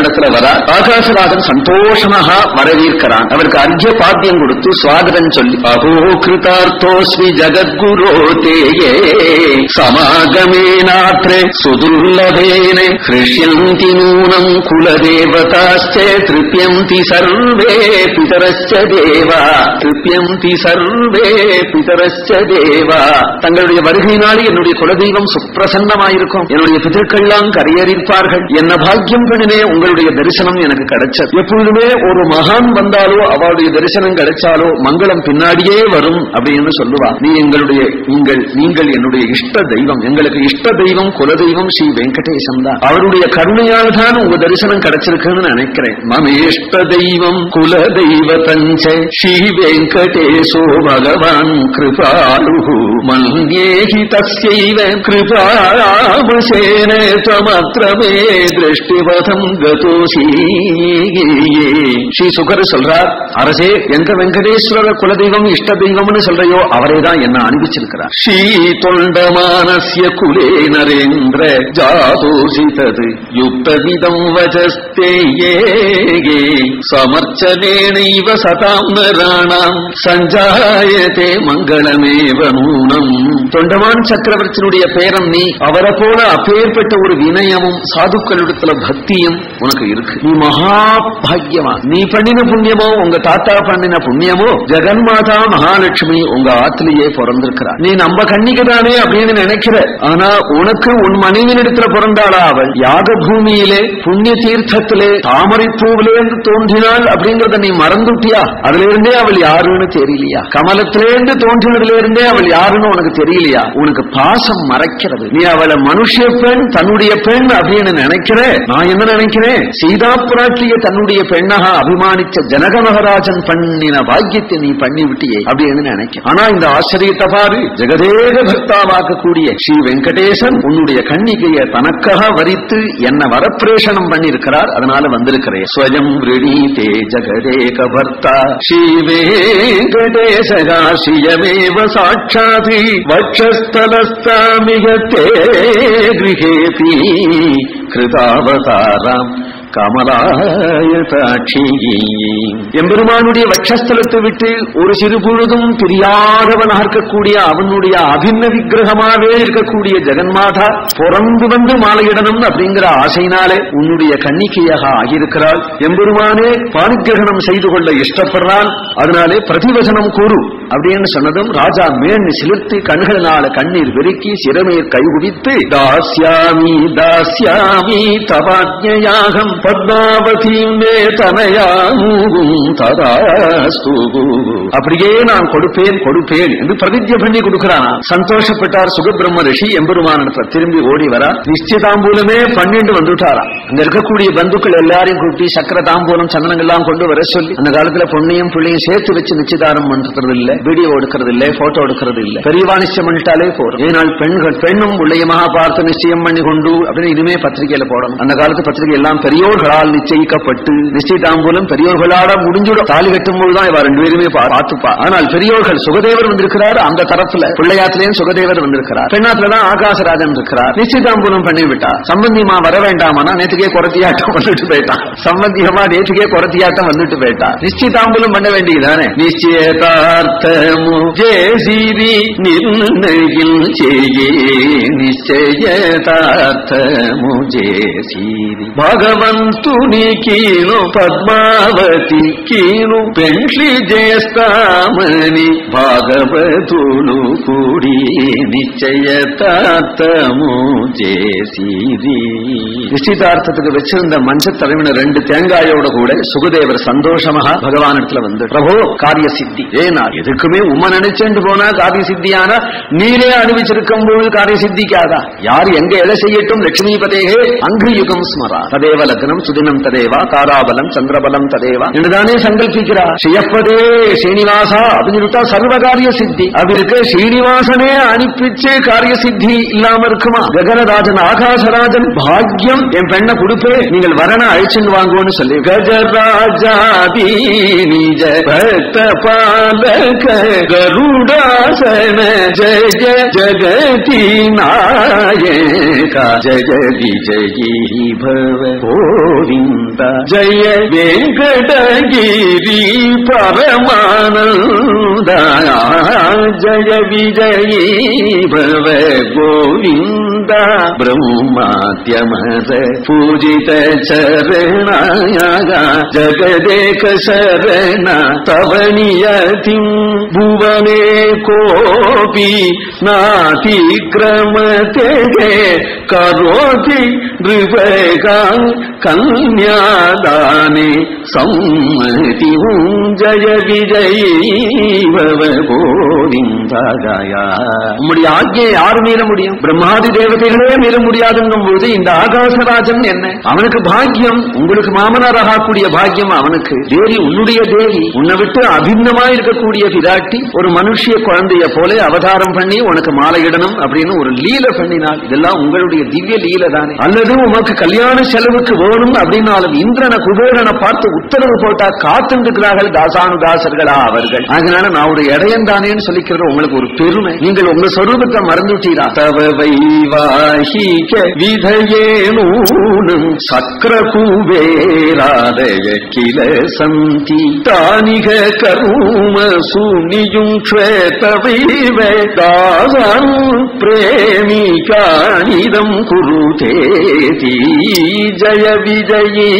இடத்துல வரா ஆகாசராஜன் சந்தோஷமாக வரவேற்கிறான். அவருக்கு அர்ஜ பாத்தியம் கொடுத்து சுவாகதம் சொல்லி அகோ கிருதார்த்தோஸ்மி ஜகத்குரோ தேயே சமாகமேனாத்ரே சுதுர்லபேன ஹிருஷ்யந்தி நூனம் குலதேவதாச்சே திருப்யந்தி சர்வே பிதரஸ்ச தேவா திருப்யந்தி சர்வே பிதரஸ்ச தேவா. தங்களுடைய வருகையினால் என்னுடைய குலதெய்வம் சுப்பிரசன்னமாயிருக்கும். என்னுடைய பிதர்கள்லாம் கரையறிப்பார்கள் என்ன பாக்கியம் பண்ணினே உங்களுடைய தரிசனம் எனக்கு கிடைச்சது எப்பொழுதுமே ஒரு மகான் வந்தாலோ அவளுடைய தரிசனம் கிடைச்சாலோ மங்களம் பின்னாடியே வரும் அப்படின்னு சொல்லுவா நீ எங்களுடைய நீங்கள் நீங்கள் என்னுடைய இஷ்ட தெய்வம் எங்களுக்கு இஷ்ட தெய்வம் குலதெய்வம் ஸ்ரீ வெங்கடேசன் தான் அவருடைய கருணையால் தான் உங்க தரிசனம் கிடைச்சிருக்குன்னு நினைக்கிறேன் மமேஷ்ட தெய்வம் குல தெய்வதஞ்ச ஸ்ரீ வெங்கடேசோ பகவான் கிருபாலு மன்யேஹி தஸ்யைவ கிருபாமசேன त्वमत्रमे दृष्टिपथम् गतोऽसि ஸ்ரீ சுகர் சொல்றார் அரசே எங்க வெங்கடேஸ்வர குலதெய்வம் இஷ்ட தெய்வம்னு சொல்றையோ அவரே தான் என்ன அனுப்பிச்சிருக்கிறார். ஸ்ரீ தொண்டமானசிய குலே நரேந்திர ஜாதோசிதது யுக்தவிதம் வஜஸ்தேயே சமர்ச்சனேனைவ சதாம் நராணாம் சஞ்சாயதே மங்களமேவ நூனம். தொண்டமான் சக்கரவர்த்தியினுடைய பேரம் நீ அவரை போல அப்பேற்பட்ட ஒரு வினயமும் சாதுக்களிடத்துல பக்தியும் உனக்கு இருக்கு. நீ மகா பாக்கியவான் நீ பண்ணின புண்ணியமோ உங்க தாத்தா பண்ணின புண்ணியமோ ஜெகன்மாதா மகாலட்சுமி உங்க ஆத்திலேயே பிறந்திருக்கிறார் நீ நம்ம கண்ணிக்கு தானே அப்படின்னு நினைக்கிற. ஆனா உனக்கு உன் மனைவியிடத்துல பிறந்தாளா அவள்? யாக பூமியிலே புண்ணிய தீர்த்தத்திலே தாமரை பூவிலேருந்து தோன்றினாள் அப்படிங்கறத நீ மறந்துட்டியா? அதுல இருந்தே அவள் யாருன்னு தெரியலையா? கமலத்திலேருந்து தோன்றினதுல இருந்தே அவள் யாருன்னு உனக்கு தெரியலையா? உனக்கு பாசம் மறைக்கிறது. நீ அவளை மனுஷ பெண் தன்னுடைய பெண் அப்படின்னு நினைக்கிற? நான் என்ன நினைக்கிறேன்? சீதா பிராட்டிய தன்னுடைய பெண்ணாக அபிமானிச்ச ஜனக மகராஜன் பண்ணின பாக்கியத்தை நீ பண்ணி விட்டியே அப்படின்னு நினைக்க ஆனா இந்த ஆச்சரியத்தை பாரு. ஜெகதேக பக்தாவாக்கக்கூடிய ஸ்ரீ வெங்கடேசன் உன்னுடைய கண்ணிகைய தனக்காக வரித்து என்ன வரப்பிரேஷனம் பண்ணிருக்கிறார் அதனால வந்திருக்கிறேன் ஸ்வயம் விரணீதே ஜெகதேக பர்த்தா ஸ்ரீ வெங்கடேசகாசியமேவ சாட்சாதி. வட்சஸ்தலஸ்தாமிகத்தே கிரகேபி கிருதாவதாராம் கமலாயதாட்சி எம்பெருமானுடைய வட்சஸ்தலத்தை விட்டு ஒரு சிறு பொழுதும் பிரியாதவனாக இருக்கக்கூடிய அவனுடைய அபின்ன விக்கிரகமாவே இருக்கக்கூடிய ஜெகன்மாதா பிறந்து வந்து மாலையிடணும் அப்படிங்கிற ஆசையினாலே உன்னுடைய கண்ணிக்கையாக ஆகியிருக்கிறாள். எம்பெருமானே பாணிகிரகணம் செய்து கொள்ள இஷ்டப்படுறான். அதனாலே பிரதிவசனம் கூறு. அப்படின்னு சொன்னதும் ராஜா மேன் சிலிர்த்து கண்களினால கண்ணீர் வெறுக்கி சிறமேர் கைகுவித்து தாஸ்யாமி தாஸ்யாமி தபாஜ்யாகம் பத்மாவதி மே தனயாமுகும் ததாஸ்து. அப்படியே நான் கொடுப்பேன் கொடுப்பேன் என்று பிரதிஜை பண்ணி கொடுக்கிறானா. சந்தோஷப்பட்டார் சுகபிரம்ம ரிஷி எம்பெருமானத்தை திரும்பி ஓடி வரா. நிச்சயதாம்பூலமே பன்னெண்டு வந்துட்டாரா. அங்க இருக்கக்கூடிய பந்துக்கள் எல்லாரையும் கூட்டி சக்கர தாம்பூலம் சந்தனங்கள் எல்லாம் கொண்டு வர சொல்லி அந்த காலத்துல பொண்ணையும் பிள்ளையும் சேர்த்து வச்சு நிச்சயதாரம் பண்றது இல்ல. வீடியோ எடுக்கிறது இல்ல போட்டோ எடுக்கிறது இல்ல பெரியவா நிச்சயம் பண்ணிட்டாலே போறோம் ஏனால் பெண்கள் பெண்ணும் உள்ளயமாக பார்த்து நிச்சயம் பண்ணி கொண்டு அப்படின்னு இனிமே பத்திரிகையில போடணும். அந்த காலத்து பத்திரிகை எல்லாம் பெரியோர்களால் நிச்சயிக்கப்பட்டு நிச்சயதாம்பூலம் பெரியோர்களால முடிஞ்சுடும். தாலி கட்டும் போதுதான் இவ ரெண்டு பேருமே பார்த்துப்பா. ஆனால் பெரியோர்கள் சுகதேவர் வந்திருக்கிறார் அந்த தரத்துல. பிள்ளையாத்திலேயும் சுகதேவர் வந்திருக்கிறார். பெண்ணாத்துலதான் ஆகாசராஜன் இருக்கிறார். நிச்சயதாம்பூலம் பண்ணி விட்டா சம்பந்தியமா வர வேண்டாமனா நேற்றுக்கே குறத்தியாட்டம் வந்துட்டு போயிட்டான். சம்பந்தியமா நேற்றுக்கே குறத்தியாட்டம் வந்துட்டு போயிட்டான். நிச்சயதாம்பூலம் பண்ண வேண்டியதானே நிச்சயதார்த்தமு ஜேசிரி నిర్ణయం చేయే నిశ్చయతార్థము చేసిరి భగవంతుని కీను పద్మావతి కీను పెండ్లి చేస్తామని భాగవతులు కూడి నిశ్చయతార్థము చేసిరి நிச்சயதார்த்தத்துக்கு வச்சிருந்த மஞ்சள் தலைவன ரெண்டு தேங்காயோட கூட சுகதேவர் சந்தோஷமாக பகவான் இடத்துல வந்து பிரபு காரிய சித்தி ஏனா எதுக்குமே உம நினைச்சேன்னு போனா காரிய சித்தியானா நீரே அனுபவிச்சிருக்கும் போது காரிய சித்திக்காதா யார் எங்க எதை செய்யட்டும் லட்சுமி பதேகே அங்கு யுகம் ஸ்மரா. ததேவ லக்னம் சுதினம் ததேவா காராபலம் சந்திரபலம் ததேவா. என்றுதானே சங்கல்பிக்கிறா? செய்யப்பதே ஸ்ரீனிவாசா அப்படின்னு சொல்லிட்டா சர்வகாரிய சித்தி அவருக்கு ஸ்ரீனிவாசனே அனுப்பிச்சு காரிய சித்தி இல்லாம இருக்குமா? ககனராஜன் ஆகாசராஜன் பாக்யம் என் பெண்ணை கொடுப்பே நீங்கள் வரண அழிச்சுன்னு வாங்குவோன்னு சொல்லி. கஜராஜாதி நிஜ பக்த பாலக गरुडासन जय जय जगती नयका जय विजयी भव भो जय वेङ्कटगिरि गिरि परमान दया जय विदयी भोविन्द ब्रह्म माध्यम पूजित शरण जगदे तवनि अति भुवने। கோபி நாதிக்கிரமதே கரோதி நிருபகா கன்யாதானே சம்மதி ஜய விஜயீவ கோவிந்தகயா உம்முடைய ஆஜ்யை யார் மீற முடியும்? பிரம்மாதி தேவதைகளே மீற முடியாதுங்கும் போது இந்த ஆகாசராஜன் என்ன? அவனுக்கு பாக்கியம் உங்களுக்கு மாமனார் ஆகக்கூடிய பாக்கியம் அவனுக்கு. தேவி உன்னுடைய தேவி. உன்னை விட்டு அபிந்தமாயிருக்கக்கூடிய பிராட்டி ஒரு மனுஷிய குழந்தைய போல அவதாரம் பண்ணி உனக்கு மாலையிடணும் அப்படின்னு ஒரு லீல பண்ணினால் இதெல்லாம் உங்களுடைய திவ்ய லீல தானே. அல்லது உனக்கு கல்யாண செலவுக்கு வேணும் அப்படின்னாலும் இந்திரனை குபேரனை பார்த்து உத்தரவு போட்டா காத்துருக்கிறார்கள் தாசானுதாசர்களா அவர்கள். அதனால நான் ஒரு இடையன் தானேன்னு சொல்லிக்கிறது உங்களுக்கு ஒரு பெருமை. நீங்கள் உங்க சொரூபத்தை மறந்துட்டீரா? தவ வைவாஹிக விதயேனூனும் சக்கர குபேராதய கில சந்தி தானிக கரும சூனியும் தாசம் பிரேமிகானிதம் குருதேதி. ஜய விஜயீ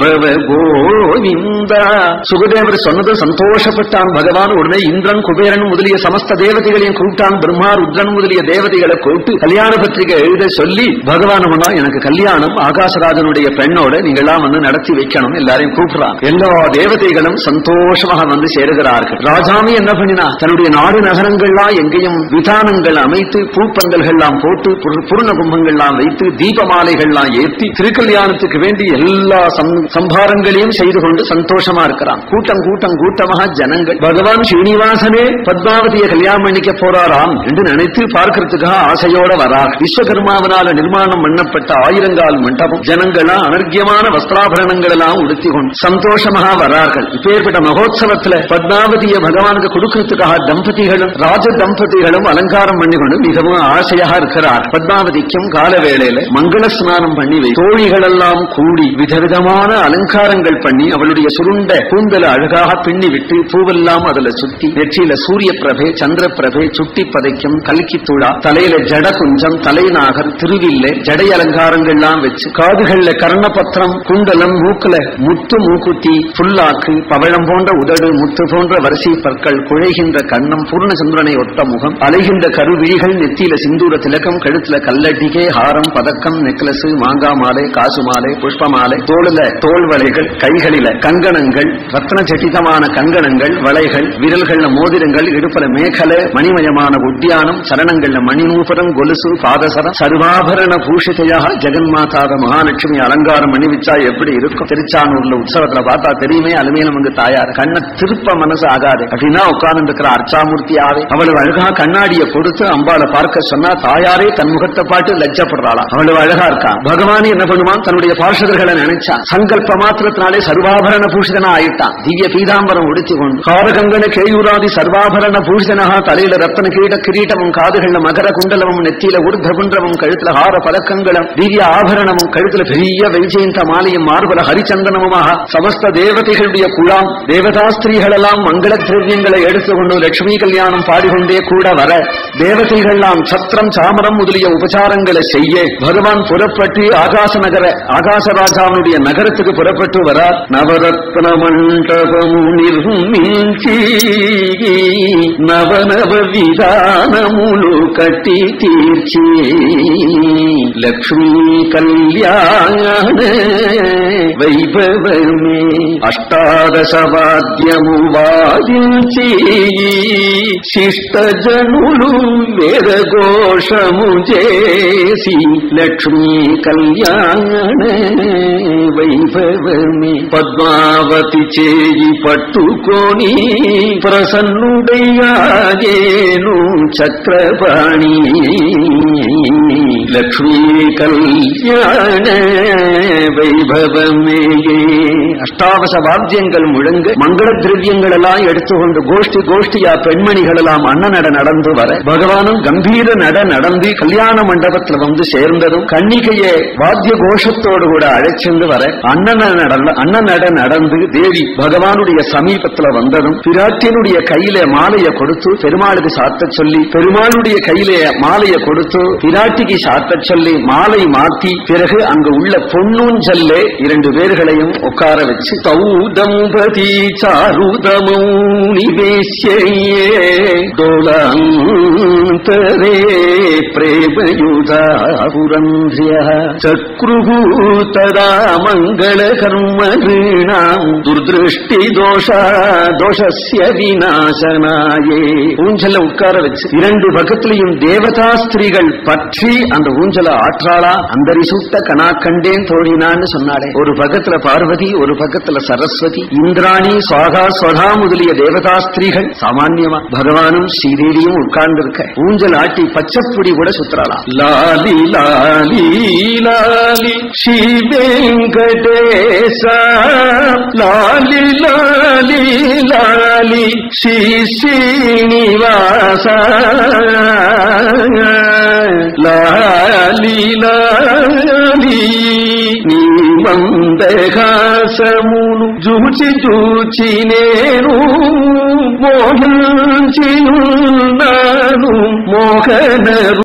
பவ கோவிந்தா. சுகதேவர் சொன்னது சந்தோஷப்பட்டான். பகவான் உடனே இந்திரன் குபேரன் முதலிய சமஸ்த தேவதைகளையும் கூப்பிட்டான். பிரம்மா ருத்ரன் முதலிய தேவதைகளை கூப்பிட்டு கல்யாண பத்திரிகை எழுத சொல்லி பகவான் எனக்கு கல்யாணம். ஆகாசராஜனுடைய பெண்ணோட நீங்கெல்லாம் வந்து நடத்தி வைக்கணும். எல்லாரையும் கூப்பிடுறான். எல்லா தேவதைகளும் சந்தோஷமாக வந்து சேருகிறார்கள். ராஜாமி என்ன பண்ணினா தன்னுடைய நாடு நகரங்கள்லாம் எங்கேயும் விதானங்கள் அமைத்து பூப்பந்தல்கள்லாம் போட்டு பூர்ண கும்பங்கள்லாம் வைத்து தீபமாலைகள்லாம் ஏற்றி திருக்கல்யாணத்துக்கு வேண்டி எல்லா சம்- சம்பாரங்களையும் செய்து கொண்டு சந்தோஷமா இருக்கிறான். கூட்டம் கூட்டம் கூட்டமாக ஜனங்கள். பகவான் ஸ்ரீனிவாசனே பத்மாவதியை கல்யாணம் பண்ணிக்க போறாராம் என்று நினைத்து பார்க்கறதுக்காக ஆசையோட வரார். விஸ்வகர்மாவனால நிர்மாணம் பண்ணப்பட்ட ஆயிரங்கால் மண்டபம் ஜனங்களா அனர்கியமான வஸ்திராபரணங்கள் எல்லாம் உடுத்தி கொண்டு சந்தோஷமாக வரார்கள். இப்பேற்பட்ட மகோத்சவத்துல பத்மாவதிய பகவானுக்கு கொடுக்கறதுக்காக தம்பதிகளும் ராஜ தம்பதிகளும் அலங்காரம் பண்ணி கொண்டு மிகவும் ஆசையாக இருக்கிறார். பத்மாவதிக்கும் கால வேளையில மங்கள ஸ்நானம் பண்ணி வை. தோழிகள் எல்லாம் கூடி விதவிதமான அலங்காரங்கள் பண்ணி அவளுடைய சுருண்ட கூந்தல அழகாக பின்னி விட்டு பூவெல்லாம் அதுல சுத்தி நெற்றியில சூரிய பிரபே சந்திர பிரபே சுட்டி பதைக்கும் கல்கி துழா தலையில ஜட குஞ்சம் தலைநாகர் திருவில்லை ஜடை அலங்காரங்கள்லாம் வச்சு காதுகள்ல கர்ணபத்திரம் குண்டலம் மூக்குல முத்து மூக்குத்தி புல்லாக்கு பவழம் போன்ற உதடு முத்து போன்ற வரிசை பற்கள் குழைகின்ற கண்ணம் முகம் பூர்ணச்சந்திரனை ஒட்ட முகம். அலைகின்ற கருவிழிகள் நெத்தியில சிந்தூர திலக்கம் கழுத்துல கல்லட்டிகை ஹாரம் பதக்கம் நெக்லஸ் மாங்கா மாலை காசு மாலை புஷ்ப மாலை தோளுல தோல் வலைகள் கைகளில கங்கணங்கள் ரத்ன சட்டிதமான கங்கணங்கள் வளைகள் விரல்கள்ல மோதிரங்கள் இடுப்புல மேகல மணிமயமான உத்தியானம் சரணங்கள்ல மணிநூபரம் கொலுசு பாதசரம் சர்வாபரண பூஷிதையாக ஜெகன்மாதாத மகாலட்சுமி அலங்காரம் அணிவிச்சா எப்படி இருக்கும்? திருச்சானூர்ல உற்சவத்துல பார்த்தா தெரியுமே அலுமையிலும் அங்கு தாயார். கண்ண திருப்ப மனசு ஆகாது. அப்படின்னா உட்கார்ந்து இருக்கிற அர்ச்சாமூர்த்தியாவே அவளவு அழகா கண்ணாடிய கொடுத்து அம்பாளை பார்க்க சொன்னா தாயாரே தன் முகத்தை பாட்டு லஜ்ஜப்படுறாளா? அவளவு அழகா இருக்கா? பகவான் என்ன பண்ணுவான்? தன்னுடைய பார்ஷதர்களை நினைச்சா. சங்கல்ப மாத்திரத்தினாலே சர்வாபரண பூஷிதனா ஆயிட்டான். திவ்ய பீதாம்பரம் உடுத்தி கொண்டு. காரகங்கன கேயூராதி சர்வாபரண பூஷிதனாக தலையில ரத்தன கீட கிரீட்டமும் காதுகள்ல மகர குண்டலமும் நெத்தியில உருத்த குண்டமும் கழுத்துல ஹார பதக்கங்களும் திவ்ய ஆபரணமும் கழுத்துல பெரிய வைஜெயந்த மாலையும் மார்பல ஹரிச்சந்தனமுமாக சமஸ்த தேவதைகளுடைய குழாம் தேவதா ஸ்திரீகள் எல்லாம் மங்கள திரவியங்களை எடுத்துக்கொண்டு லட்சுமி கல்யாணம் பாடிக்கொண்டே கூட வர தேவதைகள் நாம் சத்திரம் சாமரம் முதலிய உபச்சாரங்களை செய்ய பகவான் புறப்பட்டு ஆகாச நகர ஆகாசராஜாவுடைய நகரத்துக்கு புறப்பட்டு வரார். நவரத்ன மண்டபம் நிர்மிஞ்சி நவநவ விதானமுழு கட்டி தீர்ச்சி. லக்ஷ்மி கல்யாண வைபவமே அஷ்டாதசவாத்தியமுவாதில் செய்யி శిష్టజనులు వేదఘోషము చేసి లక్ష్మీ కళ్యాణ వైభవమే పద్మావతి చేయి పట్టుకొని ప్రసన్నుడయ్యాగేను చక్రపాణి లక్ష్మీ కళ్యాణ వైభవమే நடுவேயே அஷ்டாவச வாத்தியங்கள் முழங்க மங்கள திரவியங்கள் எல்லாம் எடுத்துக்கொண்டு கோஷ்டி கோஷ்டியா பெண்மணிகள் எல்லாம் அண்ணனட நடந்து வர பகவானும் கம்பீர நட நடந்து கல்யாண மண்டபத்துல வந்து சேர்ந்ததும் கன்னிகையை வாத்திய கோஷத்தோடு கூட அழைச்சிருந்து வர அண்ணன நடந்த அண்ணனட நடந்து தேவி பகவானுடைய சமீபத்துல வந்ததும் பிராட்டியனுடைய கையில மாலையை கொடுத்து பெருமாளுக்கு சாத்த சொல்லி பெருமாளுடைய கையில மாலையை கொடுத்து பிராட்டிக்கு சாத்த சொல்லி மாலை மாத்தி பிறகு அங்கு உள்ள பொன்னூஞ்சல்லே இரண்டு பேர்களையும் உட்கார வச்சு தௌதம்பதி சாருதமௌ நிவேசிய டோலாந்தரே பிரேமயுதா புரந்திய சக்ருகு ததா மங்கள துர்திருஷ்டி தோஷா தோஷஸ்ய விநாசனாயே ஊஞ்சல உட்கார வச்சு இரண்டு பக்கத்திலையும் தேவதா ஸ்திரீகள் பற்றி அந்த ஊஞ்சல ஆற்றாளா அந்தரி சுட்ட கனா கண்டேன் தோழினான்னு சொன்னாலே ஒரு பக்கத்துல பார்வதி ஒரு பக்கத்துல சரஸ்வதி இந்திராணி சுவாகா ஸ்வதா முதலிய தேவதா ஸ்திரீகள் சாமான்யமா பகவானும் ஸ்ரீதேவியும் உட்கார்ந்து இருக்க ஊஞ்சல் ஆட்டி பச்சப்புடி ఇవి కూడా సూత్రాల. లాలి లాలి లాలి శ్రీ వెంకటేశ. లాలి లాలి లాలి శ్రీ శ్రీనివాస. లాలి లాలి నీ మందహాసమును చూచి చూచి నేను మోహించిను. Mohan